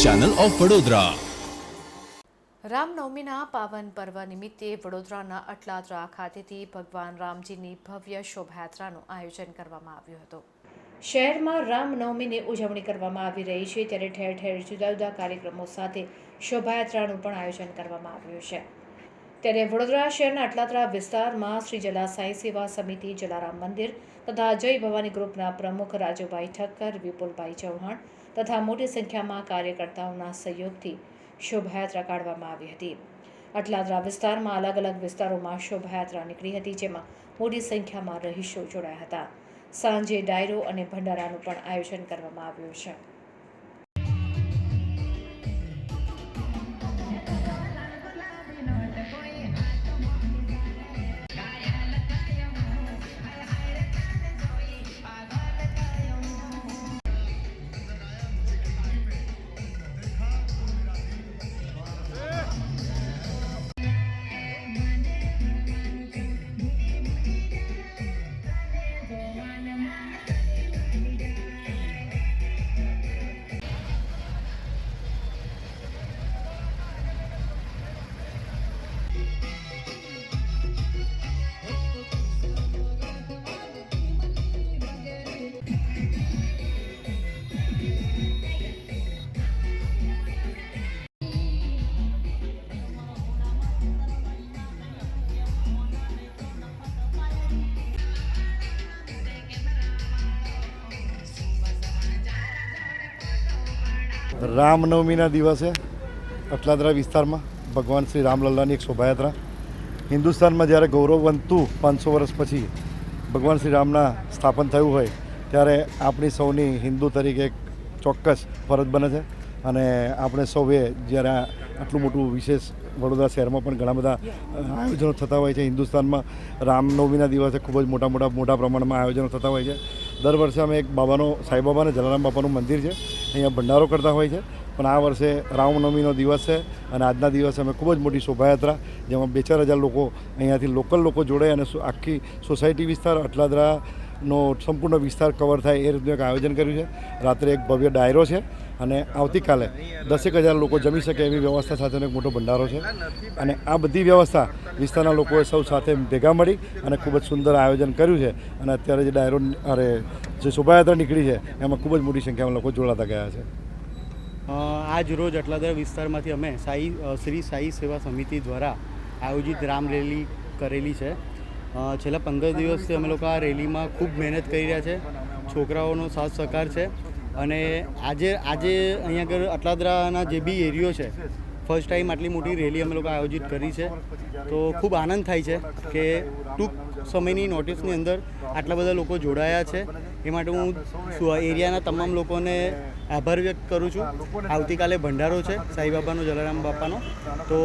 Channel of Vadodara. રામનવમીના પાવન પર્વ નિમિત્તે વડોદરાના અટલાદરા ખાતેથી ભગવાન રામજીની ભવ્ય શોભાયાત્રાનું આયોજન કરવામાં આવ્યું હતું. શહેરમાં રામનવમીની ઉજવણી કરવામાં આવી રહી છે, ત્યારે ઠેર ઠેર જુદા જુદા કાર્યક્રમો સાથે શોભાયાત્રાનું પણ આયોજન કરવામાં આવ્યું છે. ત્યારે વડોદરા શહેરના અટલાદરા વિસ્તારમાં શ્રી જલા સાંઈ સેવા સમિતિ, જલારામ મંદિર તથા જય ભવાની ગ્રુપના પ્રમુખ રાજુભાઈ ઠક્કર, વિપુલભાઈ ચૌહાણ તથા મોટી સંખ્યામાં કાર્યકર્તાઓના સહયોગથી શોભાયાત્રા કાઢવામાં આવી હતી. અટલાદરા વિસ્તારમાં અલગ અલગ વિસ્તારોમાં શોભાયાત્રા નીકળી હતી, જેમાં મોટી સંખ્યામાં રહીશો જોડાયા હતા. સાંજે ડાયરો અને ભંડારાનું પણ આયોજન કરવામાં આવ્યું છે. રામનવમીના દિવસે અટલાદરા વિસ્તારમાં ભગવાન શ્રી રામલલ્લાની એક શોભાયાત્રા. હિન્દુસ્તાનમાં જ્યારે ગૌરવવંતું પાંચસો વર્ષ પછી ભગવાન શ્રી રામના સ્થાપન થયું હોય, ત્યારે આપણી સૌની હિન્દુ તરીકે એક ચોક્કસ ફરજ બને છે. અને આપણે સૌએ જ્યારે આટલું મોટું વિશેષ વડોદરા શહેરમાં પણ ઘણા બધા આયોજનો થતા હોય છે, હિન્દુસ્તાનમાં રામનવમીના દિવસે ખૂબ જ મોટા મોટા મોટા પ્રમાણમાં આયોજનો થતા હોય છે. દર વર્ષે અમે એક બાબાનો સાંઈબાબા અને જલારામ બાપાનું મંદિર છે. અહીંયા ભંડારો કરતા હોય છે. પણ આ વર્ષે રામનવમીનો દિવસ છે અને આજના દિવસે અમે ખૂબ જ મોટી શોભાયાત્રા, જેમાં બે ચાર હજાર લોકો અહીંયાથી લોકલ લોકો જોડે અને આખી સોસાયટી વિસ્તાર અટલાદરાનો સંપૂર્ણ વિસ્તાર કવર થાય એ રીતનું એક આયોજન કર્યું છે. રાત્રે એક ભવ્ય ડાયરો છે. અને આવતીકાલે દસેક હજાર લોકો જમી શકે એવી વ્યવસ્થા સાથેનો એક મોટો ભંડારો છે. અને આ બધી વ્યવસ્થા વિસ્તારના લોકોએ સૌ સાથે ભેગા મળી અને ખૂબ જ સુંદર આયોજન કર્યું છે. અને અત્યારે જે ડાયરો અરે, જે શોભાયાત્રા નીકળી છે, એમાં ખૂબ જ મોટી સંખ્યામાં લોકો જોડાતા ગયા છે. આજ રોજ અટલાદર વિસ્તારમાંથી અમે સાઈ શ્રી સાઈ સેવા સમિતિ દ્વારા આયોજિત રામ રેલી કરેલી છે. છેલ્લા પંદર દિવસથી અમે લોકો આ રેલીમાં ખૂબ મહેનત કરી રહ્યા છે. છોકરાઓનો સાથ સહકાર છે. અને આજે આજે અહીંયા આગળ અટલાદરાના જે બી એરિયો છે ફર્સ્ટ ટાઈમ આટલી મોટી રેલી અમે લોકો આયોજિત કરી છે. તો ખૂબ આનંદ થાય છે કે ટૂંક સમયની નોટિસની અંદર આટલા બધા લોકો જોડાયા છે. એ માટે હું એરિયાના તમામ લોકોને આભાર વ્યક્ત કરું છું. આવતીકાલે ભંડારો છે, સાંઈબાબાનો, જલારામ બાપાનો. તો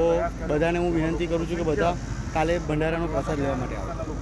બધાને હું વિનંતી કરું છું કે બધા કાલે ભંડારાનો પ્રસાદ લેવા માટે આવે.